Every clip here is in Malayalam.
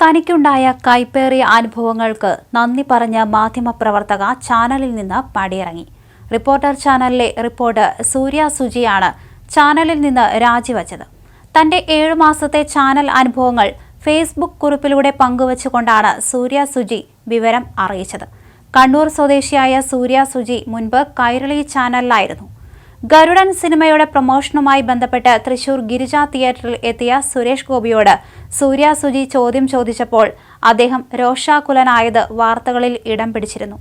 തനിക്കുണ്ടായ കൈപ്പേറിയ അനുഭവങ്ങൾക്ക് നന്ദി പറഞ്ഞ മാധ്യമപ്രവർത്തക ചാനലിൽ നിന്ന് പടിയിറങ്ങി. റിപ്പോർട്ടർ ചാനലിലെ റിപ്പോർട്ടർ സൂര്യ സുജിയാണ് ചാനലിൽ നിന്ന് രാജിവച്ചത്. തന്റെ ഏഴു മാസത്തെ ചാനൽ അനുഭവങ്ങൾ ഫേസ്ബുക്ക് കുറിപ്പിലൂടെ പങ്കുവച്ചുകൊണ്ടാണ് സൂര്യ സുജി വിവരം അറിയിച്ചത്. കണ്ണൂർ സ്വദേശിയായ സൂര്യ സുജി മുൻപ് കൈരളി ചാനലിലായിരുന്നു. ഗരുഡൻ സിനിമയുടെ പ്രൊമോഷനുമായി ബന്ധപ്പെട്ട് തൃശൂർ ഗിരിജ തിയേറ്ററിൽ എത്തിയ സുരേഷ് ഗോപിയോട് സൂര്യ സുജി ചോദ്യം ചോദിച്ചപ്പോൾ അദ്ദേഹം രോഷാകുലനായത് വാർത്തകളിൽ ഇടം പിടിച്ചിരുന്നു.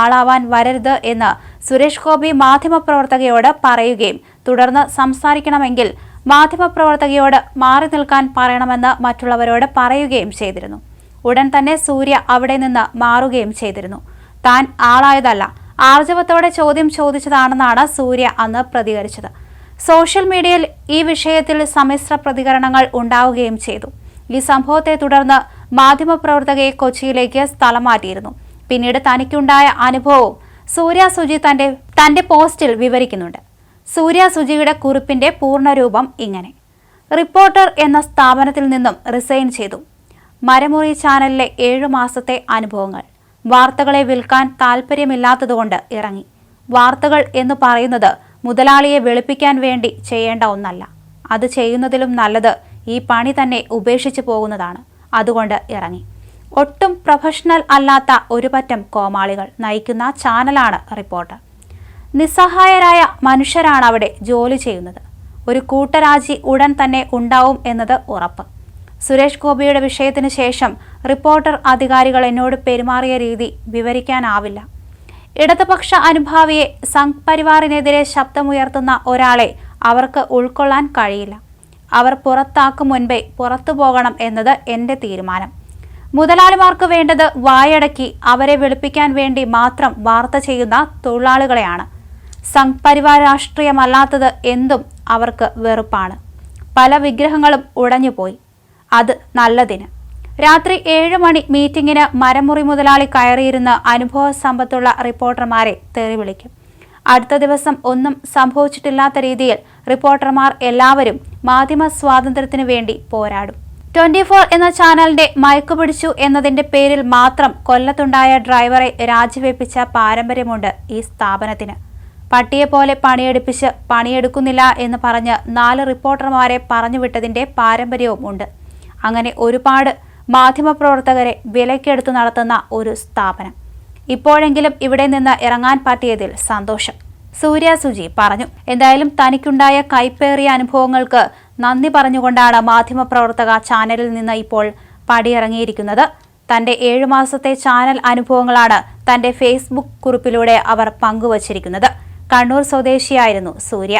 ആളാവാൻ വരരുത് എന്ന് സുരേഷ് ഗോപി മാധ്യമപ്രവർത്തകയോട് പറയുകയും തുടർന്ന് സംസാരിക്കണമെങ്കിൽ മാധ്യമപ്രവർത്തകയോട് മാറി നിൽക്കാൻ പറയണമെന്ന് മറ്റുള്ളവരോട് പറയുകയും ചെയ്തിരുന്നു. ഉടൻ തന്നെ സൂര്യ അവിടെ നിന്ന് മാറുകയും ചെയ്തിരുന്നു. താൻ ആളായതല്ല ആർജവത്തോടെ ചോദ്യം ചോദിച്ചതാണെന്നാണ് സൂര്യ അന്ന് പ്രതികരിച്ചത്. സോഷ്യൽ മീഡിയയിൽ ഈ വിഷയത്തിൽ സമ്മിശ്ര പ്രതികരണങ്ങൾ ഉണ്ടാവുകയും ചെയ്തു. ഈ സംഭവത്തെ തുടർന്ന് മാധ്യമപ്രവർത്തകയെ കൊച്ചിയിലേക്ക് സ്ഥലം മാറ്റിയിരുന്നു. പിന്നീട് തനിക്കുണ്ടായ അനുഭവവും സൂര്യ സുജി തന്റെ തന്റെ പോസ്റ്റിൽ വിവരിക്കുന്നുണ്ട്. സൂര്യ സുജിയുടെ കുറിപ്പിന്റെ പൂർണരൂപം ഇങ്ങനെ. റിപ്പോർട്ടർ എന്ന സ്ഥാപനത്തിൽ നിന്നും റിസൈൻ ചെയ്തു. മരമുറി ചാനലിലെ ഏഴു മാസത്തെ അനുഭവങ്ങൾ. വാർത്തകളെ വിൽക്കാൻ താല്പര്യമില്ലാത്തതുകൊണ്ട് ഇറങ്ങി. വാർത്തകൾ എന്ന് പറയുന്നത് മുതലാളിയെ വെളുപ്പിക്കാൻ വേണ്ടി ചെയ്യേണ്ട ഒന്നല്ല. അത് ചെയ്യുന്നതിലും നല്ലത് ഈ പണി തന്നെ ഉപേക്ഷിച്ചു പോകുന്നതാണ്. അതുകൊണ്ട് ഇറങ്ങി. ഒട്ടും പ്രൊഫഷണൽ അല്ലാത്ത ഒരു പറ്റം കോമാളികൾ നയിക്കുന്ന ചാനലാണ് റിപ്പോർട്ടർ. നിസ്സഹായരായ മനുഷ്യരാണ് അവിടെ ജോലി ചെയ്യുന്നത്. ഒരു കൂട്ടരാജി ഉടൻ തന്നെ ഉണ്ടാവും എന്നത് ഉറപ്പ്. സുരേഷ് ഗോപിയുടെ വിഷയത്തിന് ശേഷം റിപ്പോർട്ടർ അധികാരികൾ എന്നോട് പെരുമാറിയ രീതി വിവരിക്കാനാവില്ല. ഇടതുപക്ഷ അനുഭാവിയെ സംഘ് പരിവാറിനെതിരെ ശബ്ദമുയർത്തുന്ന ഒരാളെ അവർക്ക് ഉൾക്കൊള്ളാൻ കഴിയില്ല. അവർ പുറത്താക്കും മുൻപേ പുറത്തു പോകണം എന്നത് എന്റെ തീരുമാനം. മുതലാളിമാർക്ക് വേണ്ടത് വായടക്കി അവരെ വെളുപ്പിക്കാൻ വേണ്ടി മാത്രം വാർത്ത ചെയ്യുന്ന തൊഴിലാളികളെയാണ്. സംഘ് പരിവാർ രാഷ്ട്രീയമല്ലാത്തത് എന്തും അവർക്ക് വെറുപ്പാണ്. പല വിഗ്രഹങ്ങളും ഉടഞ്ഞുപോയി. അത് നല്ലതിന്. രാത്രി ഏഴ് മണി മീറ്റിംഗിന് മരമുറി മുതലാളി കയറിയിരുന്ന് അനുഭവ സമ്പത്തുള്ള റിപ്പോർട്ടർമാരെ തെറി വിളിക്കും. അടുത്ത ദിവസം ഒന്നും സംഭവിച്ചിട്ടില്ലാത്ത രീതിയിൽ റിപ്പോർട്ടർമാർ എല്ലാവരും മാധ്യമ സ്വാതന്ത്ര്യത്തിനു വേണ്ടി പോരാടും. ട്വന്റി ഫോർ എന്ന ചാനലിന്റെ മയക്കു പിടിച്ചു എന്നതിന്റെ പേരിൽ മാത്രം കൊല്ലത്തുണ്ടായ ഡ്രൈവറെ രാജിവെപ്പിച്ച പാരമ്പര്യമുണ്ട് ഈ സ്ഥാപനത്തിന്. പട്ടിയെ പോലെ പണിയെടുപ്പിച്ച് പണിയെടുക്കുന്നില്ല എന്ന് പറഞ്ഞ് നാല് റിപ്പോർട്ടർമാരെ പറഞ്ഞുവിട്ടതിന്റെ പാരമ്പര്യവും ഉണ്ട്. അങ്ങനെ ഒരുപാട് മാധ്യമപ്രവർത്തകരെ വിലക്കെടുത്ത് നടത്തുന്ന ഒരു സ്ഥാപനം. ഇപ്പോഴെങ്കിലും ഇവിടെ നിന്ന് ഇറങ്ങാൻ പറ്റിയതിൽ സന്തോഷം. സൂര്യ സുജി പറഞ്ഞു എന്തായാലും തനിക്കുണ്ടായ കൈപ്പേറിയ അനുഭവങ്ങൾക്ക് നന്ദി പറഞ്ഞുകൊണ്ടാണ് മാധ്യമപ്രവർത്തക ചാനലിൽ നിന്ന് ഇപ്പോൾ പടിയിറങ്ങിയിരിക്കുന്നത്. തന്റെ ഏഴു മാസത്തെ ചാനൽ അനുഭവങ്ങളാണ് തന്റെ ഫേസ്ബുക്ക് കുറിപ്പിലൂടെ അവർ പങ്കുവച്ചിരിക്കുന്നത്. കണ്ണൂർ സ്വദേശിയായിരുന്നു സൂര്യ.